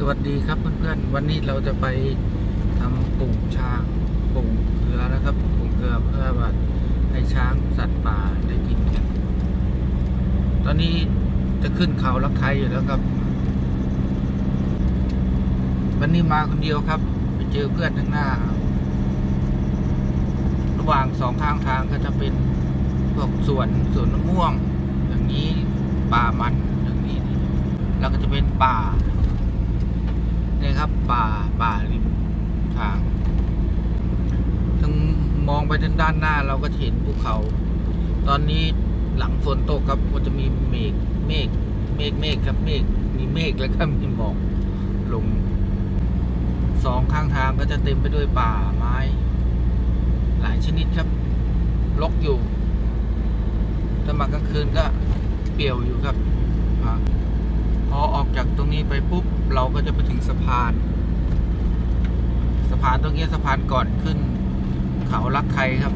สวัสดีครับเพื่อนๆ วันนี้เราจะไปทำปุ่งช้างปุ่งเกลือนะครับปุ่งเกลือเพื่อว่าให้ช้างสัตว์ป่าได้กินกันตอนนี้จะขึ้นเขาลักไทยอยู่แล้วครับ วันนี้มาคนเดียวครับ ไปเจอเพื่อนข้างหน้า ระหว่างสองข้างทางก็จะเป็นพวกสวนสวนมะม่วง อย่างนี้ป่ามันอย่างนี้ แล้วก็จะเป็นป่า เนี่ยครับ ป่าป่าริมทางถึงมองไปทางด้านหน้าเราก็เห็นภูเขา ตอนนี้หลังฝนตกครับก็จะมีเมฆเมฆเมฆเมฆครับเมฆมีเมฆแล้วก็มีหมอกลงสองข้างทางก็จะเต็มไปด้วยป่าไม้ หลายชนิดครับรกอยู่ถ้ามากลางคืนก็เปลี่ยวอยู่ครับ พอออกจากตรงนี้ไปปุ๊บ เราก็จะไปถึงสะพาน สะพานตรงนี้สะพานก่อนขึ้น เขาลักไทยครับ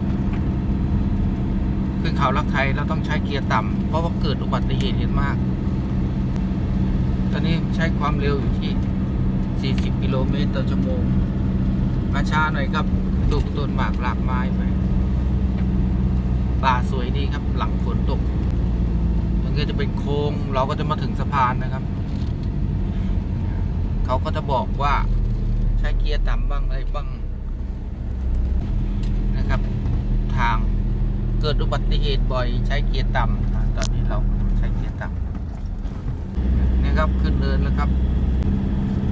ขึ้นเขาลักไทยเราต้องใช้เกียร์ต่ำเพราะว่าเกิดอุบัติเหตุเยอะมาก ตอนนี้ใช้ความเร็วอยู่ที่ 40 กิโลเมตรต่อชั่วโมงมาช้าหน่อยครับดูต้นหมากรากไม้ไปป่าสวยดีครับหลังฝนตก มันก็จะเป็นโค้งเราก็จะมาถึงสะพานนะครับ เขาก็จะบอกว่าใช้เกียร์ต่ำบ้างอะไรบ้างนะครับ ทางเกิดอุบัติเหตุบ่อยใช้เกียร์ต่ำตอนนี้เราใช้เกียร์ต่ำนี่ครับขึ้นเนินแล้วครับ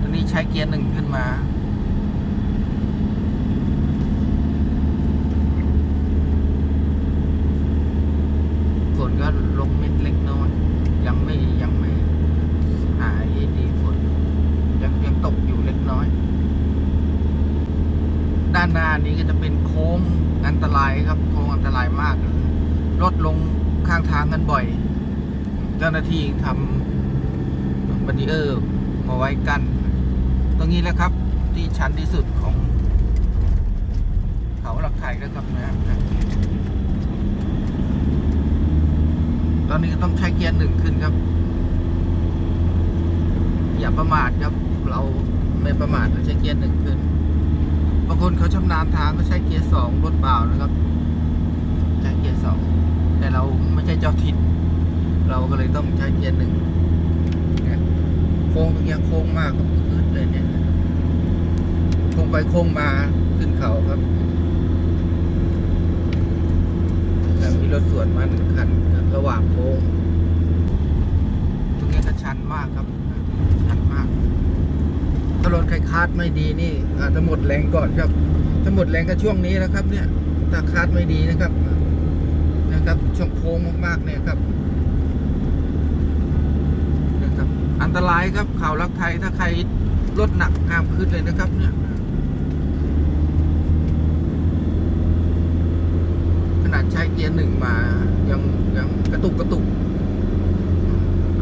ตอนนี้ใช้เกียร์หนึ่งขึ้นมา ฝนก็ลงเม็ดเล็กน้อย ยังไม่ยังไม่หายดีฝนยังยังตกอยู่เล็กน้อย ด้านหน้านี้ก็จะเป็นโค้งอันตรายครับโค้งอันตรายมากเลยรถลงข้างทางกันบ่อย เจ้าหน้าที่ทำบันดีเออร์มาไว้กัน ตรงนี้แหละครับที่ชันที่สุดของ เขาหลักไทยนะครับนะตอนนี้ต้องใช้เกียร์หนึ่งขึ้นครับ อย่าประมาทครับ เราไม่ประมาทเราใช้เกียร์หนึ่งขึ้น บางคนเขาชำนาญทางก็ใช้เกียร์สองรถเปล่านะครับ ใช้เกียร์สองแต่เราไม่ใช่เจ้าถิ่นเราก็เลยต้องใช้เกียร์หนึ่งโค้งตรงนี้โค้งมากครับขึ้นเลยเนี่ยโค้งไปโค้งมาขึ้นเขาครับแล้วมีรถสวนมาหนึ่งคันระหว่างโค้งตรงนี้ก็ชันมากครับารถใครคาดไม่ดีนี่ อาจจะหมดแรงก่อนครับจะหมดแรงก็ช่วงนี้นะครับ เนี่ยถ้าคาดไม่ดีนะครับ นะครับช่วงโค้งมากๆเนี่ยครับนะครับ อันตรายครับข่าวรักไทยถ้าใครรถหนักห้ามขึ้นเลยนะครับเนี่ยขนาดใช้เกียร์หนึ่งมายังยังกระตุกกระตุก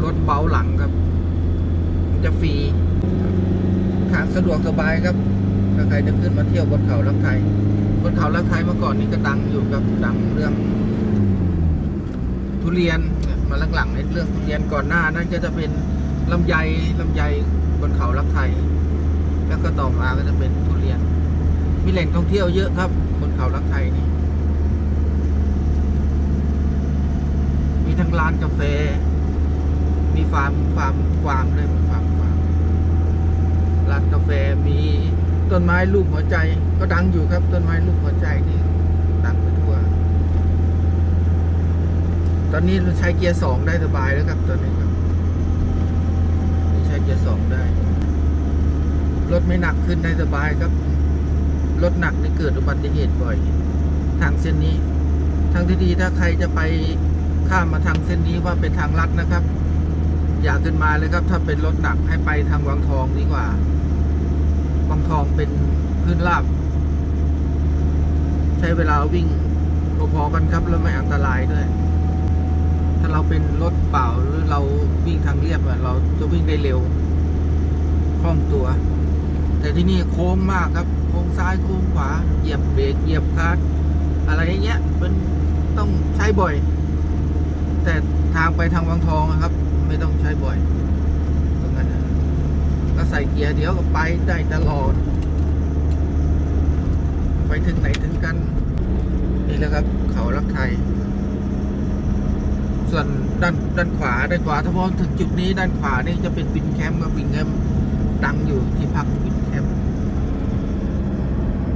รถเบาหลังครับ จะฟรี ทางสะดวกสบายครับถ้าใครจะขึ้นมาเที่ยวบนเขาลักไทยบนเขาลักไทยเมื่อก่อนนี้ก็ดังอยู่ครับดังเรื่อง ทุเรียนเนี่ยมาหลังๆในเรื่องทุเรียนก่อนหน้านั้นจะจะเป็นลำไยลำไยบนเขาลักไทยแล้วก็ต่อมาก็จะเป็นทุเรียน มีแหล่งท่องเที่ยวเยอะครับ บนเขาลักไทยนี่มีทั้งร้านกาแฟ มีฟาร์มฟาร์มกวางด้วยฟาร์ม ร้านกาแฟมีต้นไม้รูปหัวใจ ก็ดังอยู่ครับ ต้นไม้รูปหัวใจนี่ดังไปทั่ว ตอนนี้เราใช้เกียร์สองได้สบายแล้วครับ ตอนนี้ครับใช้เกียร์สองได้ รถไม่หนักขึ้นได้สบายครับ รถหนักนี่เกิดอุบัติเหตุบ่อย ทางเส้นนี้ ทางที่ดีถ้าใครจะไปข้ามมาทางเส้นนี้ว่าเป็นทางลัดนะครับ ย่าขึ้นมาเลยครับ ถ้าเป็นรถหนักให้ไปทางวังทองดีกว่า วังทองเป็นพื้นราบ ใช้เวลาวิ่งพอๆกันครับแล้วไม่อันตรายด้วย ถ้าเราเป็นรถเปล่าหรือเราวิ่งทางเรียบเราจะวิ่งได้เร็วคล่องตัว แต่ที่นี่โค้งมากครับ โค้งซ้ายโค้งขวา เหยียบเบรกเหยียบคลัตช์อะไรอย่างเงี้ยเป็นต้องใช้บ่อย แต่ทางไปทางวังทองอะครับ ไม่ต้องใช้บ่อยตรงนั้นก็ใส่เกียร์เดียวก็ไปได้ตลอด ไปถึงไหนถึงกัน นี่แหละครับ เขาลักไทย ส่วนด้านด้านขวาด้านขวาถ้าพอถึงจุดนี้ด้านขวานี่จะเป็นวินแคมป์กับวินแคมป์ดังอยู่ที่พักวินแคมป์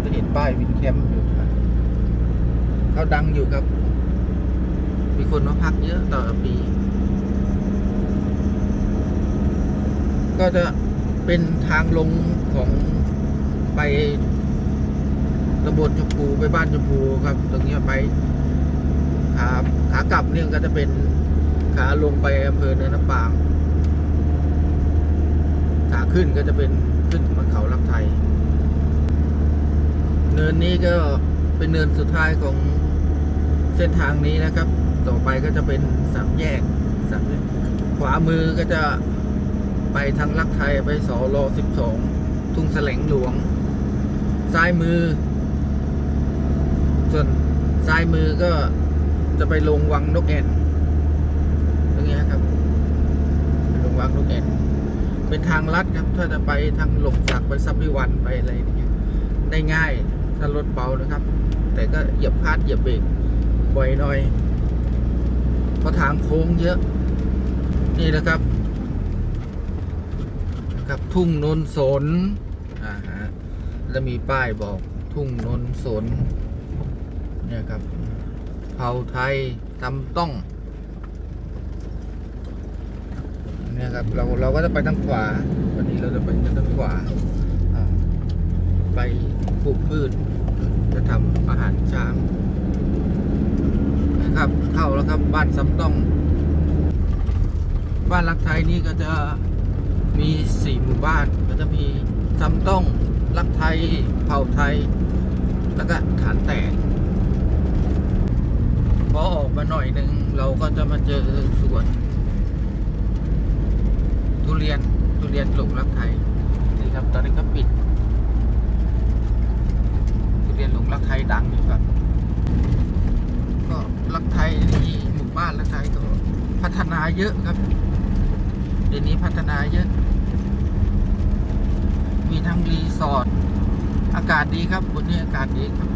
จะเห็นป้ายวินแคมป์อยู่ครับเขาดังอยู่ครับ มีคนมาพักเยอะต่อปี ก็จะเป็นทางลงของไปตำบลชมพูไปบ้านชมพูครับ ตรงนี้ไปขาขากลับเนี่ยก็จะเป็นขาลงไปอำเภอเนินน้ำปางขาขึ้นก็จะเป็นขึ้นมาเขาลักไทย เนินนี้ก็เป็นเนินสุดท้ายของเส้นทางนี้นะครับ ต่อไปก็จะเป็นสามแยกสามแยกขวามือก็จะ ไปทางลักไทยไปสอรอสิบสองทุ่งแสลงหลวง ซ้ายมือ ส่วนซ้ายมือก็จะไปลงวังนกแอ่นตรงนี้ครับลงวังนกแอ่นเป็นทางลัดครับ ถ้าจะไปทางหลงสักไปซับวิวันไปอะไรอย่างเงี้ยได้ง่ายถ้ารถเบานะครับ แต่ก็เหยียบคาดเหยียบเบรกบ่อยหน่อยเพราะทางโค้งเยอะ นี่แหละครับ นะครับ ทุ่งนนสนอ่าฮะแล้วมีป้ายบอกทุ่งนนสนเนี่ยครับเผาไทยทำต้องเนี่ยครับเราเราก็จะไปทางขวา วันนี้เราจะไปทางขวาอ่าไปปลูกพืช จะทำอาหารช้างนะครับเข้าแล้วครับบ้านซ้ำต้อง บ้านรักไทยนี่ก็จะ มีสี่หมู่บ้านก็จะมีซ้ำต้องรักไทย เผ่าไทย แล้วก็ฐานแตกพอออกมาหน่อยหนึ่งเราก็จะมาเจอสวนทุเรียนทุเรียนหลงรักไทยนี่ครับตอนนี้ก็ปิดทุเรียนหลงรักไทยดังอยู่ครับก็รักไทยนี่หมู่บ้านรักไทยก็พัฒนาเยอะครับ เดี๋ยวนี้พัฒนาเยอะ มีทั้งรีสอร์ทอากาศดีครับวันนี้อากาศดีครับ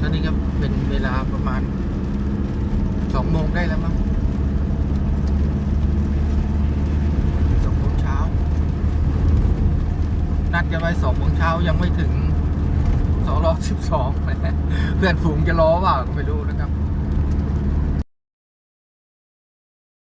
ตอนนี้ก็เป็นเวลาประมาณสองโมงได้แล้วมั้งสองโมงเช้า นัดกันไปสองโมงเช้ายังไม่ถึงสอรอสิบสองเพื่อนฝูงจะรอเปล่าก็ไม่รู้นะครับ